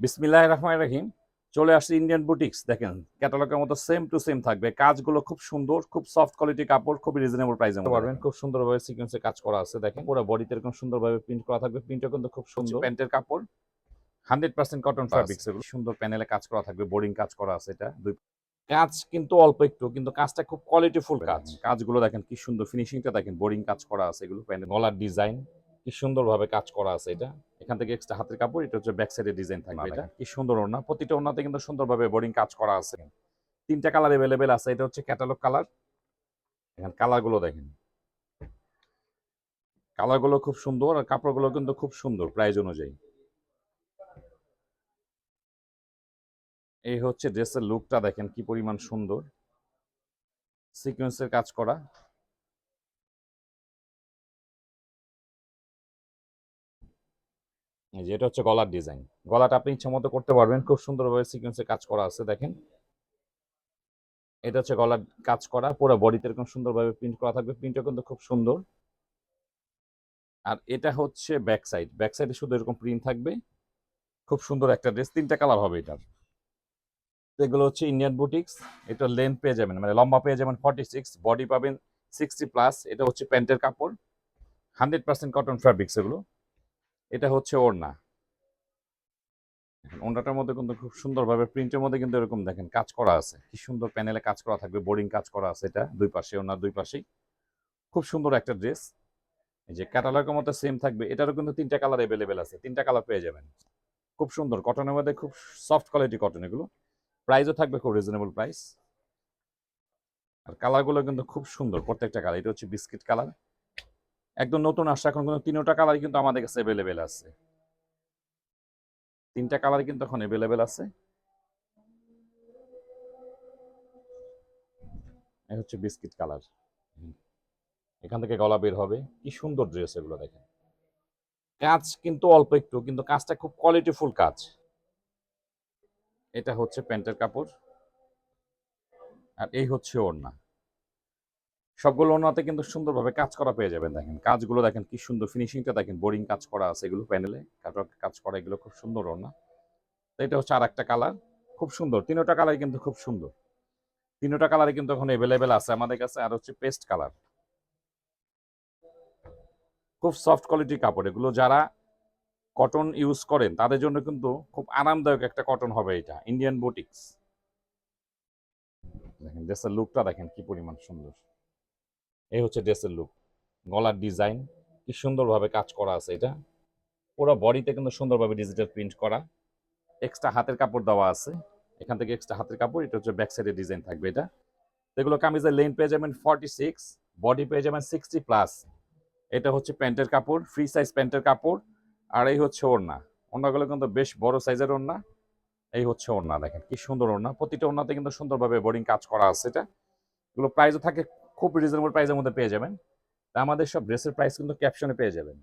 বিসমিল্লাহ রহমান রাহিম। চলে আসছে ইন্ডিয়ান বুটিক্স দেখেন ক্যাটালগের মতো সেম টু সেম থাকবে। কাজগুলো খুব সুন্দর খুব সফট কোয়ালিটি কাপড় খুব রিজনেবল প্রাইসে পারবেন। খুব সুন্দরভাবে সিকোয়েন্সে কাজ করা আছে। দেখেন পুরো বডিতে এরকম সুন্দরভাবে প্রিন্ট করা থাকবে। প্রিন্টও কিন্তু খুব সুন্দর। প্যান্টের কাপড়। হান্ড্রেড পার্সেন্ট কটন ফ্যাব্রিক্স এগুলো। সুন্দর প্যানেলে কাজ করা থাকবে। বোর্ডিং কাজ করা আছে এটা। দুই কাজ কিন্তু অল্প একটু কিন্তু কাজটা খুব কোয়ালিটিফুল কাজ। কাজগুলো দেখেন কি সুন্দর। ফিনিশিংটা দেখেন বোর্ডিং কাজ করা আছে এগুলো। প্যান্টের গলার ডিজাইন কি সুন্দরভাবে কাজ করা আছে এটা। এখান থেকে এক্সট্রা হাতের কাপড় এটা হচ্ছে ব্যাক সাইডের ডিজাইন থাকবে এটা। কি সুন্দর ওড়না। প্রতিটা ওড়নাতে কিন্তু সুন্দরভাবে বোর্ডিং কাজ করা আছে। তিনটা কালার এভেলেবেল আছে। এটা হচ্ছে ক্যাটালগ কালার এখানে কালারগুলো দেখেন। কালারগুলো খুব সুন্দর আর কাপড়গুলো কিন্তু খুব সুন্দর প্রাইস অনুযায়ী। এই হচ্ছে ড্রেসের লুকটা দেখেন কি পরিমাণ সুন্দর। সিকোয়েন্সের কাজ করা। এই যে এটা হচ্ছে গলার ডিজাইন। গলাটা আপনি ইচ্ছা মতো করতে পারবেন। খুব সুন্দরভাবে সিকোয়েন্সে কাজ করা আছে, দেখেন। এটা হচ্ছে গলার কাজ করা, পুরো বডিতে এরকম সুন্দরভাবে প্রিন্ট করা থাকবে। প্রিন্টও কিন্তু খুব সুন্দর। আর এটা হচ্ছে ব্যাক সাইড ব্যাক সাইডে শুধু এরকম প্রিন্ট থাকবে। খুব সুন্দর একটা ড্রেস তিনটা কালার হবে এটার। এগুলো হচ্ছে ইন্ডিয়ান বুটিক্স এটা লেন্থ পেয়ে যাবেন মানে লম্বা পেয়ে যাবেন ফর্টি সিক্স বডি পাবেন সিক্সটি প্লাস এটা হচ্ছে প্যান্টের কাপড়। হান্ড্রেড পার্সেন্ট কটন ফ্যাব্রিক্স এগুলো। এটা হচ্ছে ওড়না। ওড়নাটার মধ্যে কিন্তু খুব সুন্দরভাবে প্রিন্টের মধ্যে কিন্তু এরকম দেখেন কাজ করা আছে। কি সুন্দর প্যানেলে কাজ করা থাকবে বোর্ডিং কাজ করা আছে এটা, দুই পাশে, ওড়নার দুই পাশেই। খুব সুন্দর একটা ড্রেস এই যে ক্যাটালগের মতো সেম থাকবে, এটারও কিন্তু তিনটা কালার অ্যাভেলেবেল আছে, তিনটা কালার পেয়ে যাবেন। খুব সুন্দর কটনের মধ্যে খুব সফট কোয়ালিটি কটন এগুলো। প্রাইসও থাকবে খুব রিজনেবল প্রাইস আর কালারগুলো কিন্তু খুব সুন্দর, প্রত্যেকটা কালার এটা হচ্ছে বিস্কিট কালার একদম নতুন আসছে, এখন কিন্তু তিনটা কালারই কিন্তু আমাদের কাছে অ্যাভেলেবেল আছে। তিনটা কালার কিন্তু এখন অ্যাভেলেবেল আছে। এই হচ্ছে বিস্কিট কালার এখান থেকে গলা বের হবে। কি সুন্দর ড্রেস এগুলো দেখেন। কাজ কিন্তু অল্প একটু, কিন্তু কাজটা খুব কোয়ালিটিফুল কাজ। এটা হচ্ছে প্যান্টের কাপড়। আর এই হচ্ছে ওড়না। সবগুলো ওনাতে কিন্তু সুন্দরভাবে কাজ করা পেয়ে যাবেন, দেখেন। কাজগুলো দেখেন কি সুন্দর ফিনিশিংটা দেখেন বোরিং কাজ করা আছে এগুলো প্যানেলে কাজ করা এগুলো খুব সুন্দর ওনা তো এটা হচ্ছে আর একটা কালার খুব সুন্দর। তিনোটা কালার কিন্তু খুব সুন্দর। তিনোটা কালারই কিন্তু এখন অ্যাভেলেবেল আছে আমাদের কাছে, আর হচ্ছে পেস্ট কালার খুব সফট কোয়ালিটির কাপড়। এগুলো যারা কটন ইউজ করেন, তাদের জন্য কিন্তু খুব আরামদায়ক একটা কটন হবে এটা ইন্ডিয়ান বুটিক্স দেখেন ড্রেসের লুকটা দেখেন কি পরিমাণ সুন্দর। এই হচ্ছে ড্রেসের লুক গলার ডিজাইন কি সুন্দরভাবে কাজ করা আছে এটা। পুরো বডিতে কিন্তু সুন্দরভাবে ডিজিটাল প্রিন্ট করা। এক্সট্রা হাতের কাপড় দেওয়া আছে। এখান থেকে এক্সট্রা হাতের কাপড়, এটা হচ্ছে ব্যাক সাইডের ডিজাইন থাকবে এটা। এগুলো কামিজের লেন পেয়ে যাবেন ফর্টি সিক্স বডি পেয়ে যাবেন সিক্সটি প্লাস এটা হচ্ছে প্যান্টের কাপড় ফ্রি সাইজ প্যান্টের কাপড়। আর এই হচ্ছে ওড়না। ওড়নাগুলো কিন্তু বেশ বড় সাইজের ওড়না। এই হচ্ছে ওড়না, দেখেন কি সুন্দর ওড়না। প্রতিটা ওড়নাতে কিন্তু সুন্দরভাবে বোর্ডিং কাজ করা আছে এটা। এগুলো প্রাইসও থাকে খুব রিজনেবল প্রাইসের মধ্যে পেয়ে যাবেন। আমাদের সব ড্রেসের প্রাইস কিন্তু ক্যাপশনে পেয়ে যাবেন।